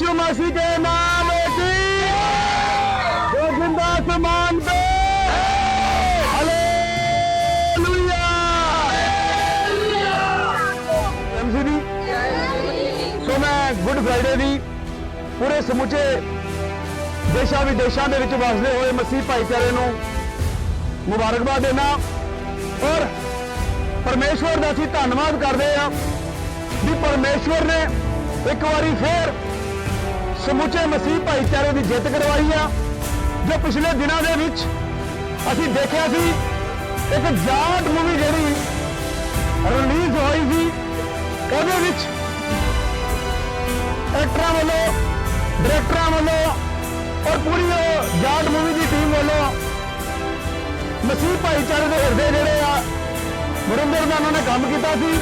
ਯਿਸੂ ਮਸੀਹ ਦੇ ਨਾਮ ਦੀ ਜਿੰਦਾ ਅਸਮਾਨ ਤੇ। ਹਾਲੇਲੂਇਆ ਸਮਝੀ ਸੋ ਮੈਂ ਗੁੱਡ ਫਰਾਈਡੇ ਦੀ ਪੂਰੇ ਸਮੁੱਚੇ ਦੇਸ਼ਾਂ ਵਿਦੇਸ਼ਾਂ ਦੇ ਵਿੱਚ ਵਸਦੇ ਹੋਏ ਮਸੀਹ ਭਾਈਚਾਰੇ ਨੂੰ ਮੁਬਾਰਕਬਾਦ ਦੇਣਾ ਔਰ ਪਰਮੇਸ਼ਵਰ ਦਾ ਅਸੀਂ ਧੰਨਵਾਦ ਕਰਦੇ ਆ ਵੀ ਪਰਮੇਸ਼ਵਰ ਨੇ ਇੱਕ ਵਾਰੀ ਫੇਰ ਸਮੁੱਚੇ ਮਸੀਹ ਭਾਈਚਾਰੇ ਦੀ ਜਿੱਤ ਕਰਵਾਈ ਆ, ਜੋ ਪਿਛਲੇ ਦਿਨਾਂ ਦੇ ਵਿੱਚ ਅਸੀਂ ਦੇਖਿਆ ਸੀ, ਇੱਕ ਜਾਟ ਮੂਵੀ ਜਿਹੜੀ ਰਿਲੀਜ਼ ਹੋਈ ਸੀ, ਉਹਦੇ ਵਿੱਚ ਐਕਟਰਾਂ ਵੱਲੋਂ ਡਾਇਰੈਕਟਰਾਂ ਵੱਲੋਂ ਔਰ ਪੂਰੀ ਉਹ ਜਾਟ ਮੂਵੀ ਦੀ ਟੀਮ ਵੱਲੋਂ ਮਸੀਹ ਭਾਈਚਾਰੇ ਦੇ ਹਿਰਦੇ ਜਿਹੜੇ ਆ ਮੁਰੰਦਰ ਦਾ ਉਹਨਾਂ ਨੇ ਕੰਮ ਕੀਤਾ ਸੀ।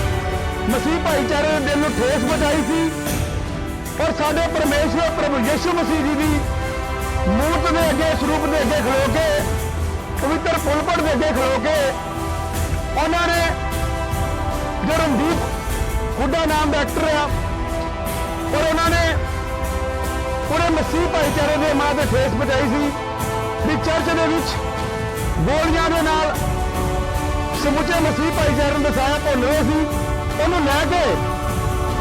ਮਸੀਹ ਭਾਈਚਾਰੇ ਦੇ ਦਿਲ ਨੂੰ ਠੇਸ ਪਹੁੰਚਾਈ ਸੀ। ਔਰ ਸਾਡੇ ਪਰਮੇਸ਼ਵਰ ਪ੍ਰਭੂ ਯਿਸੂ ਮਸੀਹ ਜੀ ਦੀ ਮੂਰਤ ਦੇ ਅੱਗੇ, ਸਰੂਪ ਦੇ ਅੱਗੇ ਖਲੋ ਕੇ, ਪਵਿੱਤਰ ਪੁਲਪੜ ਦੇ ਅੱਗੇ ਖਲੋ ਕੇ, ਉਹਨਾਂ ਨੇ ਜੋ ਰਣਦੀਪ ਹੁੱਡਾ ਨਾਮ ਦਾ ਐਕਟਰ ਆ ਔਰ ਉਹਨਾਂ ਨੇ ਪੂਰੇ ਮਸੀਹ ਭਾਈਚਾਰੇ ਦੇ ਮਾਂ ਤੇ ਠੇਸ ਪਹੁੰਚਾਈ ਸੀ। ਵੀ ਚਰਚ ਦੇ ਵਿੱਚ ਗੋਲੀਆਂ ਦੇ ਨਾਲ ਸਮੁੱਚੇ ਮਸੀਹ ਭਾਈਚਾਰੇ ਨੂੰ ਦਸਾਇਆ ਭੁੱਲ ਰਹੇ ਸੀ। ਉਹਨੂੰ ਲੈ ਕੇ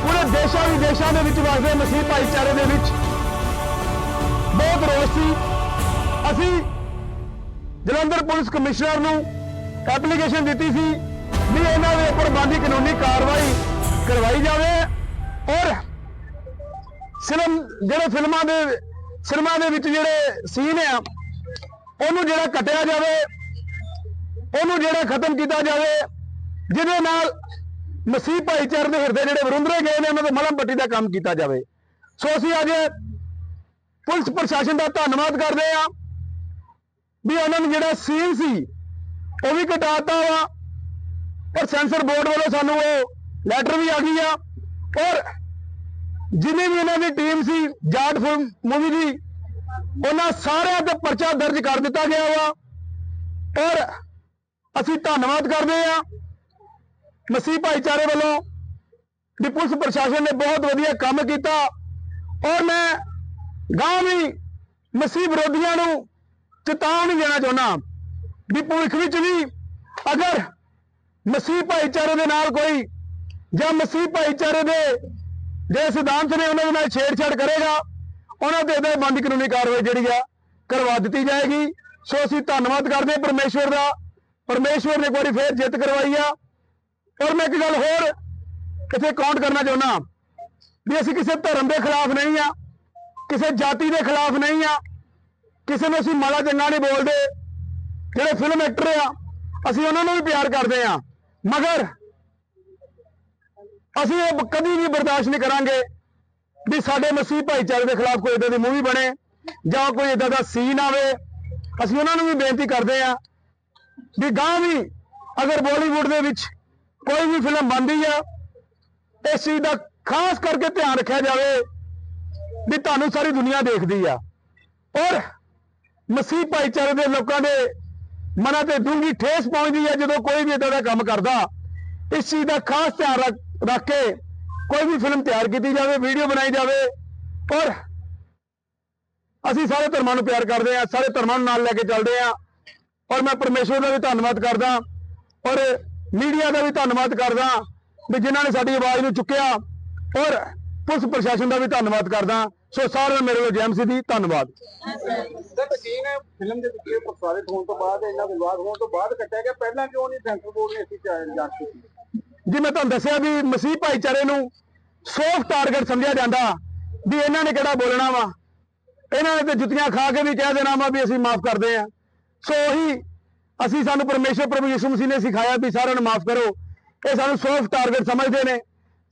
ਪੂਰੇ ਦੇਸ਼ਾਂ ਵਿਦੇਸ਼ਾਂ ਦੇ ਵਿੱਚ ਵਸਦੇ ਮਸੀਹ ਭਾਈਚਾਰੇ ਦੇ ਵਿੱਚ ਬਹੁਤ ਰੋਸ ਸੀ। ਅਸੀਂ ਜਲੰਧਰ ਪੁਲਿਸ ਕਮਿਸ਼ਨਰ ਨੂੰ ਐਪਲੀਕੇਸ਼ਨ ਦਿੱਤੀ ਸੀ ਵੀ ਇਹਨਾਂ ਦੇ ਉੱਪਰ ਬਣਦੀ ਕਾਨੂੰਨੀ ਕਾਰਵਾਈ ਕਰਵਾਈ ਜਾਵੇ ਔਰ ਫਿਲਮ ਜਿਹੜੇ ਫਿਲਮਾਂ ਦੇ, ਸਿਨੇਮਾ ਦੇ ਵਿੱਚ ਜਿਹੜੇ ਸੀਨ ਆ, ਉਹਨੂੰ ਜਿਹੜਾ ਕੱਟਿਆ ਜਾਵੇ, ਉਹਨੂੰ ਜਿਹੜਾ ਖਤਮ ਕੀਤਾ ਜਾਵੇ, ਜਿਹਦੇ ਨਾਲ ਮਸੀਹ ਭਾਈਚਾਰੇ ਦੇ ਹਿਰਦੇ ਜਿਹੜੇ ਵਰੁੰਦਰੇ ਗਏ ਨੇ, ਉਹਨਾਂ ਦੇ ਮਲਮ ਪੱਟੀ ਦਾ ਕੰਮ ਕੀਤਾ ਜਾਵੇ। ਸੋ ਅਸੀਂ ਅੱਜ ਪੁਲਿਸ ਪ੍ਰਸ਼ਾਸਨ ਦਾ ਧੰਨਵਾਦ ਕਰਦੇ ਆ ਵੀ ਉਹਨਾਂ ਨੇ ਜਿਹੜਾ ਸੀਨ ਸੀ, ਉਹ ਵੀ ਘਟਾਤਾ ਵਾ। ਔਰ ਸੈਂਸਰ ਬੋਰਡ ਵੱਲੋਂ ਸਾਨੂੰ ਉਹ ਲੈਟਰ ਵੀ ਆ ਗਈ ਆ। ਔਰ ਜਿੰਨੀ ਵੀ ਇਹਨਾਂ ਦੀ ਟੀਮ ਸੀ, ਜਾਟ ਫਿਲਮ ਮੂਵੀ ਦੀ, ਉਹਨਾਂ ਸਾਰਿਆਂ ਤੇ ਪਰਚਾ ਦਰਜ ਕਰ ਦਿੱਤਾ ਗਿਆ ਵਾ। ਔਰ ਅਸੀਂ ਧੰਨਵਾਦ ਕਰਦੇ ਆ ਮਸੀਹ ਭਾਈਚਾਰੇ ਵੱਲੋਂ ਦੀ ਪੁਲਿਸ ਪ੍ਰਸ਼ਾਸਨ ਨੇ ਬਹੁਤ ਵਧੀਆ ਕੰਮ ਕੀਤਾ ਔਰ ਮੈਂ ਗਾਂਵ ਵੀ ਮਸੀਹ ਵਿਰੋਧੀਆਂ ਨੂੰ ਚੇਤਾਵਨੀ ਦੇਣਾ ਚਾਹੁੰਦਾ ਵੀ ਭਵਿੱਖ ਵਿੱਚ ਵੀ ਅਗਰ ਮਸੀਹ ਭਾਈਚਾਰੇ ਦੇ ਨਾਲ ਕੋਈ ਜਾਂ ਮਸੀਹ ਭਾਈਚਾਰੇ ਦੇ ਜੇ ਸਿਧਾਂਤ ਨੇ ਉਹਨਾਂ ਦੇ ਨਾਲ ਛੇੜਛਾੜ ਕਰੇਗਾ, ਉਹਨਾਂ ਤੇ ਇਹਦੇ ਬੰਦੀ ਕਾਨੂੰਨੀ ਕਾਰਵਾਈ ਜਿਹੜੀ ਆ ਕਰਵਾ ਦਿੱਤੀ ਜਾਏਗੀ। ਸੋ ਅਸੀਂ ਧੰਨਵਾਦ ਕਰਦੇ ਹਾਂ ਪਰਮੇਸ਼ਵਰ ਦਾ। ਪਰਮੇਸ਼ਵਰ ਨੇ ਇੱਕ ਵਾਰੀ ਫੇਰ ਜਿੱਤ ਕਰਵਾਈ ਆ। ਔਰ ਮੈਂ ਇੱਕ ਗੱਲ ਹੋਰ ਇੱਥੇ ਕਾਊਂਟ ਕਰਨਾ ਚਾਹੁੰਦਾ ਵੀ ਅਸੀਂ ਕਿਸੇ ਧਰਮ ਦੇ ਖਿਲਾਫ ਨਹੀਂ ਆ ਕਿਸੇ ਜਾਤੀ ਦੇ ਖਿਲਾਫ ਨਹੀਂ ਆ ਕਿਸੇ ਨੂੰ ਅਸੀਂ ਮਾੜਾ ਚੰਗਾ ਨਹੀਂ ਬੋਲਦੇ, ਜਿਹੜੇ ਫਿਲਮ ਐਕਟਰ ਆ, ਅਸੀਂ ਉਹਨਾਂ ਨੂੰ ਵੀ ਪਿਆਰ ਕਰਦੇ ਆ ਮਗਰ ਅਸੀਂ ਇਹ ਕਦੀ ਵੀ ਬਰਦਾਸ਼ਤ ਨਹੀਂ ਕਰਾਂਗੇ ਵੀ ਸਾਡੇ ਮਸੀਹ ਭਾਈਚਾਰੇ ਦੇ ਖਿਲਾਫ ਕੋਈ ਇਦਾਂ ਦੀ ਮੂਵੀ ਬਣੇ ਜਾਂ ਕੋਈ ਇਦਾਂ ਦਾ ਸੀਨ ਆਵੇ। ਅਸੀਂ ਉਹਨਾਂ ਨੂੰ ਵੀ ਬੇਨਤੀ ਕਰਦੇ ਆ ਵੀ ਗਾਂ ਵੀ ਅਗਰ ਬਾਲੀਵੁੱਡ ਦੇ ਵਿੱਚ ਕੋਈ ਵੀ ਫਿਲਮ ਬਣਦੀ ਆ, ਇਸ ਚੀਜ਼ ਦਾ ਖਾਸ ਕਰਕੇ ਧਿਆਨ ਰੱਖਿਆ ਜਾਵੇ ਵੀ ਤੁਹਾਨੂੰ ਸਾਰੀ ਦੁਨੀਆ ਦੇਖਦੀ ਆ। ਔਰ ਮਸੀਹ ਭਾਈਚਾਰੇ ਦੇ ਲੋਕਾਂ ਦੇ ਮਨਾਂ ਤੇ ਡੂੰਗੀ ਠੇਸ ਪਹੁੰਚਦੀ ਹੈ ਜਦੋਂ ਕੋਈ ਵੀ ਇਦਾਂ ਦਾ ਕੰਮ ਕਰਦਾ। ਇਸ ਚੀਜ਼ ਦਾ ਖਾਸ ਧਿਆਨ ਰੱਖ- ਰੱਖ ਕੇ ਕੋਈ ਵੀ ਫਿਲਮ ਤਿਆਰ ਕੀਤੀ ਜਾਵੇ, ਵੀਡੀਓ ਬਣਾਈ ਜਾਵੇ। ਔਰ ਅਸੀਂ ਸਾਰੇ ਧਰਮਾਂ ਨੂੰ ਪਿਆਰ ਕਰਦੇ ਹਾਂ ਸਾਰੇ ਧਰਮਾਂ ਨੂੰ ਨਾਲ ਲੈ ਕੇ ਚੱਲਦੇ ਹਾਂ ਔਰ ਮੈਂ ਪਰਮੇਸ਼ਵਰ ਦਾ ਵੀ ਧੰਨਵਾਦ ਕਰਦਾ। ਔਰ ਮੀਡੀਆ ਦਾ ਵੀ ਧੰਨਵਾਦ ਕਰਦਾ ਵੀ ਜਿਨ੍ਹਾਂ ਨੇ ਸਾਡੀ ਆਵਾਜ਼ ਨੂੰ ਚੁੱਕਿਆ ਔਰ ਪੁਲਿਸ ਪ੍ਰਸ਼ਾਸਨ ਦਾ ਵੀ ਧੰਨਵਾਦ ਕਰਦਾ। ਸੋ ਸਾਰਿਆਂ ਨੂੰ ਮੇਰੇ ਵੱਲੋਂ ਜੈਮਸੀ ਦੀ ਧੰਨਵਾਦ। ਸਰ ਯਕੀਨ ਹੈ ਫਿਲਮ ਦੇ ਵਿੱਚ ਪ੍ਰਸਾਰਿਤ ਹੋਣ ਤੋਂ ਬਾਅਦ ਇੰਨਾ ਵਿਵਾਦ ਹੋਣ ਤੋਂ ਬਾਅਦ ਕੱਟਿਆ ਗਿਆ? ਪਹਿਲਾਂ ਕਿਉਂ ਨਹੀਂ ਸੈਂਟਰ ਬੋਰਡ ਨੇ ਇਸ ਚ ਜਾਂਚ ਕੀਤੀ? ਜੀ ਮੈਂ ਤੁਹਾਨੂੰ ਦੱਸਿਆ ਵੀ ਮਸੀਹ ਭਾਈਚਾਰੇ ਨੂੰ ਸੌਫਟ ਟਾਰਗੇਟ ਸਮਝਿਆ ਜਾਂਦਾ ਵੀ ਇਹਨਾਂ ਨੇ ਕਿਹੜਾ ਬੋਲਣਾ ਵਾ। ਇਹਨਾਂ ਨੇ ਤੇ ਜੁੱਤੀਆਂ ਖਾ ਕੇ ਵੀ ਕਹਿ ਦੇਣਾ ਵਾ ਵੀ ਅਸੀਂ ਮਾਫ ਕਰਦੇ ਆ ਸੋ ਉਹੀ ਅਸੀਂ ਸਾਨੂੰ ਪਰਮੇਸ਼ਰ ਪ੍ਰਭੂ ਯਿਸੂ ਮਸੀਹ ਨੇ ਸਿਖਾਇਆ ਵੀ ਸਾਰਿਆਂ ਨੂੰ ਮਾਫ ਕਰੋ। ਇਹ ਸਾਨੂੰ ਸੌਫਟ ਟਾਰਗੇਟ ਸਮਝਦੇ ਨੇ।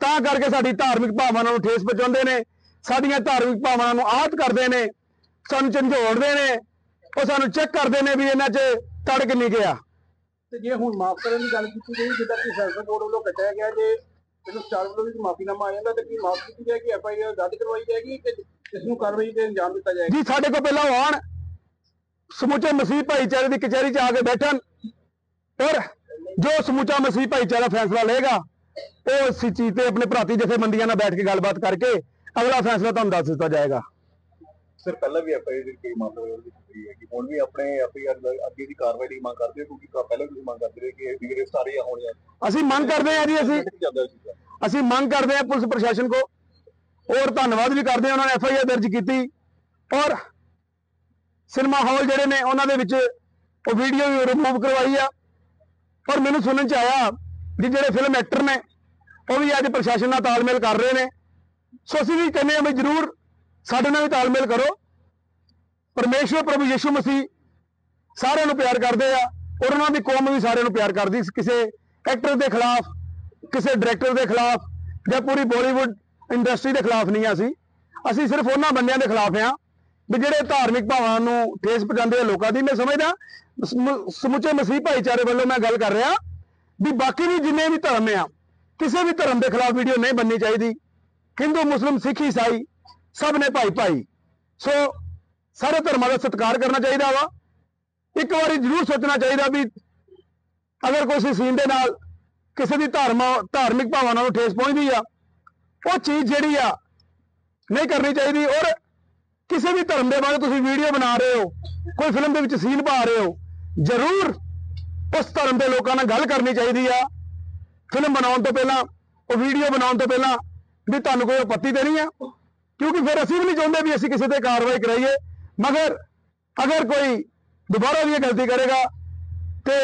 ਤਾਂ ਕਰਕੇ ਸਾਡੀ ਧਾਰਮਿਕ ਭਾਵਨਾਵਾਂ ਨੂੰ ਠੇਸ ਪਹੁੰਚਾਉਂਦੇ ਨੇ। ਸਾਡੀਆਂ ਧਾਰਮਿਕ ਭਾਵਨਾਵਾਂ ਨੂੰ ਆਹਤ ਕਰਦੇ ਨੇ। ਸਾਨੂੰ ਝੰਜੋੜਦੇ ਨੇ। ਉਹ ਸਾਨੂੰ ਚੈੱਕ ਕਰਦੇ ਨੇ ਵੀ ਇਹਨਾਂ 'ਚ ਤੜਕ ਨਹੀਂ ਗਿਆ ਤੇ ਜੇ ਹੁਣ ਮਾਫ ਕਰਨ ਦੀ ਗੱਲ ਕੀਤੀ ਗਈ ਜਿੱਦਾਂ ਕਿ ਸੈਂਟਰ ਬੋਰਡ ਵੱਲੋਂ ਕੱਟਿਆ ਗਿਆ ਜੇ ਇਹਨੂੰ ਸਟਾਰ ਵੱਲੋਂ ਵੀ ਮਾਫੀਨਾਮਾ ਆ ਜਾਂਦਾ ਤਾਂ ਕੀ ਮਾਫ ਕੀਤੀ ਜਾਏਗੀ? ਐਫ ਆਈ ਆਰ ਰੱਦ ਕਰਵਾਈ ਜਾਏਗੀ ਕਿ ਇਸ ਨੂੰ ਕਾਰਵਾਈ ਤੇ ਅੰਜਾਮ ਦਿੱਤਾ ਜਾਏਗਾ? ਜੀ ਸਾਡੇ ਕੋਲ ਪਹਿਲਾਂ ਆਉਣ। ਸਮੁੱਚੇ ਮਸੀਹ ਭਾਈਚਾਰੇ ਦੀ ਕਚਹਿਰੀ 'ਚ ਆ ਕੇ ਬੈਠਣ। ਔਰ ਜੋ ਸਮੁੱਚਾ ਮਸੀਹ ਭਾਈਚਾਰਾ ਫੈਸਲਾ ਲਏਗਾ ਉਹ ਇਸ ਚੀਜ਼ ਤੇ ਆਪਣੇ ਭਰਾਤੀ ਜਥੇਬੰਦੀਆਂ ਨਾਲ ਬੈਠ ਕੇ ਗੱਲਬਾਤ ਕਰਕੇ ਅਗਲਾ ਫੈਸਲਾ ਤੁਹਾਨੂੰ ਦੱਸ ਦਿੱਤਾ ਜਾਏਗਾ। ਸਰ ਪਹਿਲਾਂ ਵੀ ਐਫ ਆਈ ਆਰ ਦੀ ਕਈ ਮਾਮਲੇ ਵਿੱਚ ਹੋਈ ਹੈ ਕਿ ਹੁਣ ਵੀ ਆਪਣੇ ਆਰ ਅੱਗੇ ਦੀ ਕਾਰਵਾਈ ਦੀ ਮੰਗ ਕਰਦੇ ਕਿਉਂਕਿ ਪਹਿਲਾਂ ਵੀ ਮੰਗ ਕਰਦੇ ਰਹੇ ਕਿ ਇਹ ਗ੍ਰਿਫਤਾਰੀਆਂ ਹੋਣੀਆਂ ਅਸੀਂ ਮੰਗ ਕਰਦੇ ਹਾਂ ਜੀ ਅਸੀਂ। ਅਸੀਂ ਮੰਗ ਕਰਦੇ ਹਾਂ ਪੁਲਿਸ ਪ੍ਰਸ਼ਾਸਨ ਕੋ ਔਰ ਧੰਨਵਾਦ ਵੀ ਕਰਦੇ ਹਾਂ। ਉਹਨਾਂ ਨੇ ਐਫ ਆਈ ਆਰ ਦਰਜ ਕੀਤੀ। ਔਰ ਸਿਨੇਮਾ ਹਾਲ ਜਿਹੜੇ ਨੇ ਉਹਨਾਂ ਦੇ ਵਿੱਚ ਉਹ ਵੀਡੀਓ ਵੀ ਰਿਮੂਵ ਕਰਵਾਈ ਆ। ਔਰ ਮੈਨੂੰ ਸੁਣਨ ਚ ਆਇਆ ਵੀ ਜਿਹੜੇ ਫਿਲਮ ਐਕਟਰ ਨੇ, ਉਹ ਵੀ ਅੱਜ ਪ੍ਰਸ਼ਾਸਨ ਨਾਲ ਤਾਲਮੇਲ ਕਰ ਰਹੇ ਨੇ। ਸੋ ਅਸੀਂ ਵੀ ਕਹਿੰਦੇ ਹਾਂ ਵੀ ਜਰੂਰ ਸਾਡੇ ਨਾਲ ਵੀ ਤਾਲਮੇਲ ਕਰੋ। ਪਰਮੇਸ਼ਵਰ ਪ੍ਰਭੂ ਯਿਸੂ ਮਸੀਹ ਸਾਰਿਆਂ ਨੂੰ ਪਿਆਰ ਕਰਦੇ ਆ ਔਰ ਉਹਨਾਂ ਦੀ ਕੌਮ ਵੀ ਸਾਰਿਆਂ ਨੂੰ ਪਿਆਰ ਕਰਦੀ ਕਿਸੇ ਐਕਟਰ ਦੇ ਖਿਲਾਫ, ਕਿਸੇ ਡਾਇਰੈਕਟਰ ਦੇ ਖਿਲਾਫ ਜਾਂ ਪੂਰੀ ਬਾਲੀਵੁੱਡ ਇੰਡਸਟਰੀ ਦੇ ਖਿਲਾਫ ਨਹੀਂ ਆ ਅਸੀਂ। ਅਸੀਂ ਸਿਰਫ ਉਹਨਾਂ ਬੰਦਿਆਂ ਦੇ ਖਿਲਾਫ ਆ। ਵੀ ਜਿਹੜੇ ਧਾਰਮਿਕ ਭਾਵਾਂ ਨੂੰ ਠੇਸ ਪਹੁੰਚਾਉਂਦੇ ਆ ਲੋਕਾਂ ਦੀ, ਮੈਂ ਸਮਝਦਾ ਸਮੁੱਚੇ ਮਸੀਹ ਭਾਈਚਾਰੇ ਵੱਲੋਂ ਮੈਂ ਗੱਲ ਕਰ ਰਿਹਾ ਵੀ ਬਾਕੀ ਵੀ ਜਿੰਨੇ ਵੀ ਧਰਮ ਆ, ਕਿਸੇ ਵੀ ਧਰਮ ਦੇ ਖਿਲਾਫ ਵੀਡੀਓ ਨਹੀਂ ਬਣਨੀ ਚਾਹੀਦੀ। ਹਿੰਦੂ, ਮੁਸਲਿਮ, ਸਿੱਖ, ਈਸਾਈ, ਸਭ ਨੇ ਭਾਈ ਭਾਈ। ਸੋ ਸਾਰੇ ਧਰਮਾਂ ਦਾ ਸਤਿਕਾਰ ਕਰਨਾ ਚਾਹੀਦਾ ਵਾ। ਇੱਕ ਵਾਰੀ ਜ਼ਰੂਰ ਸੋਚਣਾ ਚਾਹੀਦਾ ਵੀ ਅਗਰ ਕੋਈ ਸੀਨ ਦੇ ਨਾਲ ਕਿਸੇ ਦੀ ਧਰਮ, ਧਾਰਮਿਕ ਭਾਵਨਾ ਨੂੰ ਠੇਸ ਪਹੁੰਚਦੀ ਆ, ਉਹ ਚੀਜ਼ ਜਿਹੜੀ ਆ ਨਹੀਂ ਕਰਨੀ ਚਾਹੀਦੀ ਔਰ ਕਿਸੇ ਵੀ ਧਰਮ ਦੇ ਬਾਰੇ ਤੁਸੀਂ ਵੀਡੀਓ ਬਣਾ ਰਹੇ ਹੋ, ਕੋਈ ਫਿਲਮ ਦੇ ਵਿੱਚ ਸੀਨ ਪਾ ਰਹੇ ਹੋ, ਜ਼ਰੂਰ ਉਸ ਧਰਮ ਦੇ ਲੋਕਾਂ ਨਾਲ ਗੱਲ ਕਰਨੀ ਚਾਹੀਦੀ ਆ। ਫਿਲਮ ਬਣਾਉਣ ਤੋਂ ਪਹਿਲਾਂ, ਉਹ ਵੀਡੀਓ ਬਣਾਉਣ ਤੋਂ ਪਹਿਲਾਂ ਵੀ ਤੁਹਾਨੂੰ ਕੋਈ ਆਪੱਤੀ ਤੇ ਨਹੀਂ ਆ, ਕਿਉਂਕਿ ਫਿਰ ਅਸੀਂ ਵੀ ਨਹੀਂ ਚਾਹੁੰਦੇ ਵੀ ਅਸੀਂ ਕਿਸੇ ਤੇ ਕਾਰਵਾਈ ਕਰਾਈਏ। ਮਗਰ ਅਗਰ ਕੋਈ ਦੁਬਾਰਾ ਵੀ ਇਹ ਗਲਤੀ ਕਰੇਗਾ ਤੇ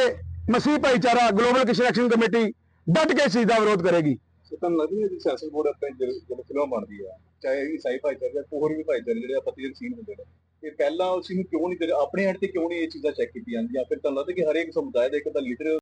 ਮਸੀਹ ਭਾਈਚਾਰਾ ਗਲੋਬਲ ਕਿਸ਼ਨ ਐਕਸ਼ਨ ਕਮੇਟੀ ਡਟ ਕੇ ਇਸ ਚੀਜ਼ ਦਾ ਵਿਰੋਧ ਕਰੇਗੀ। ਤੁਹਾਨੂੰ ਲੱਗਦਾ ਹੈ ਕਿ ਸੈਂਸਰ ਬੋਰਡ ਆਪਣੇ ਫਿਲਮ ਬਣਦੀ ਹੈ ਚਾਹੇ ਈਸਾਈ ਭਾਈਚਾਰੇ ਜਾਂ ਹੋਰ ਵੀ ਭਾਈਚਾਰੇ ਜਿਹੜੇ ਆਪੱਤੀ ਸੀਨ ਹੁੰਦੇ ਨੇ, ਇਹ ਪਹਿਲਾਂ ਉਸ ਨੂੰ ਕਿਉਂ ਨਹੀਂ ਕਰੇ ਆਪਣੇ ਐਂਡ ਤੇ ਕਿਉਂ ਨਹੀਂ ਇਹ ਚੀਜ਼ਾਂ ਚੈੱਕ ਕੀਤੀਆਂ ਜਾਂਦੀਆਂ? ਫਿਰ ਤੁਹਾਨੂੰ ਲੱਗਦਾ ਕਿ ਹਰੇਕ ਸਮੁਦਾਇ ਦਾ ਇੱਕ ਤਾਂ ਲੀਡਰ